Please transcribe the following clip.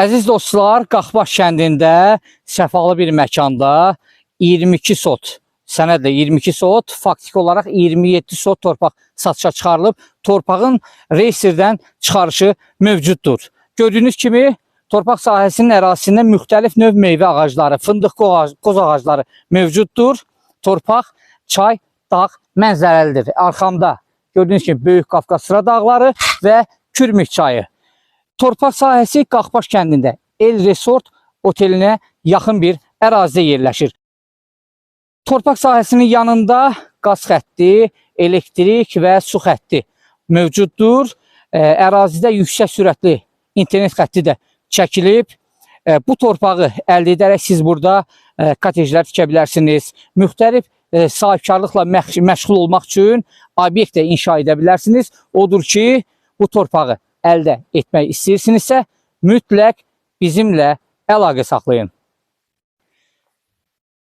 Əziz dostlar, Qaxbaş kəndində səfalı bir məkanda 22 sot, sənədlə 22 sot, faktiki olaraq 27 sot torpaq satışa çıxarılıb. Torpağın reyestrdən çıxarışı mövcuddur. Gördüyünüz kimi torpaq sahəsinin ərazisində müxtəlif növ meyvə ağacları, fındıq qoz ağacları mövcuddur. Torpaq, çay, dağ mənzərəlidir. Arxamda gördüyünüz kimi Böyük Qafqaz sıra dağları və Kürmük çayı. Torpaq sahəsi Qaxbaş kəndində El Resort otelinə yaxın bir ərazidə yerləşir. Torpaq sahəsinin yanında qaz xətti, elektrik və su xətti mövcuddur. Ərazidə yüksək sürətli internet xətti də çəkilib. Bu torpağı əldə edərək siz burada ə, kotejlər tikə bilərsiniz. Müxtəlif sahibkarlıqla məşğul olmaq üçün obyekt də inşa edə bilərsiniz. Odur ki, bu torpağı əldə etmək istəyirsinizsə, mütləq bizimlə əlaqə saxlayın.